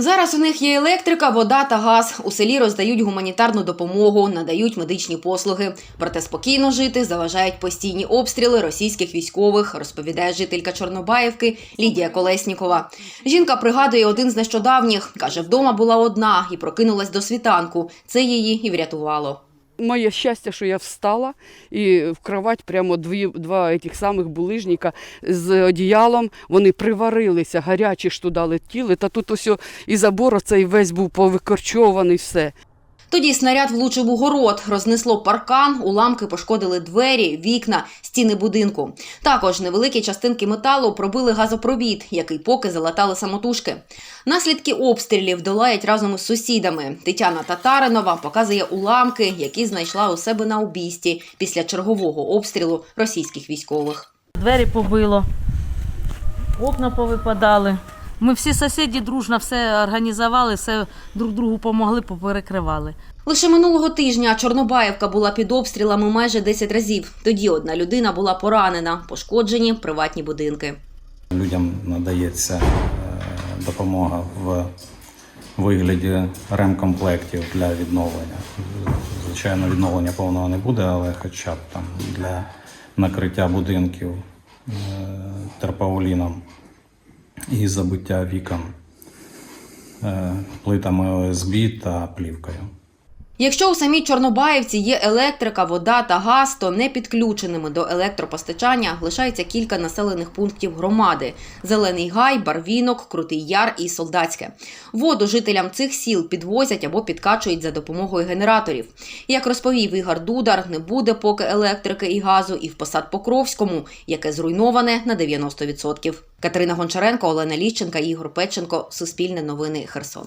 Зараз у них є електрика, вода та газ. У селі роздають гуманітарну допомогу, надають медичні послуги. Проте спокійно жити заважають постійні обстріли російських військових, розповідає жителька Чорнобаївки Лідія Колеснікова. Жінка пригадує один з нещодавніх. каже, вдома була одна і прокинулась до світанку. Це її і врятувало. Моє щастя, що я встала і в кровать прямо дві, два тих самих булижника з одіялом. Вони приварилися, гарячі ж туди летіли. Та тут ось і забор цей весь був повикорчований, все. Тоді снаряд влучив у город, рознесло паркан, уламки пошкодили двері, вікна, стіни будинку. Також невеликі частинки металу пробили газопровід, який поки залатали самотужки. Наслідки обстрілів долають разом із сусідами. Тетяна Татаринова показує уламки, які знайшла у себе на обійсті після чергового обстрілу російських військових. Двері побило, окна повипадали. Ми всі сусіди дружно все організували, все друг другу допомогли, поперекривали. Лише минулого тижня Чорнобаївка була під обстрілами майже 10 разів. Тоді одна людина була поранена, пошкоджені приватні будинки. Людям надається е, допомога в вигляді ремкомплектів для відновлення. Звичайно, відновлення повного не буде, але хоча б там для накриття будинків е, терпауліном і забиття вікон е, плитами ОСБ та плівкою. Якщо у самій Чорнобаївці є електрика, вода та газ, то не підключеними до електропостачання лишається кілька населених пунктів громади: Зелений Гай, Барвінок, Крутий Яр і Солдатське. Воду жителям цих сіл підвозять або підкачують за допомогою генераторів. Як розповів Ігор Дудар, не буде поки електрики і газу і в посад Покровському, яке зруйноване на 90%. Катерина Гончаренко, Олена Ліщенка, Ігор Печенко. Суспільне новини Херсон.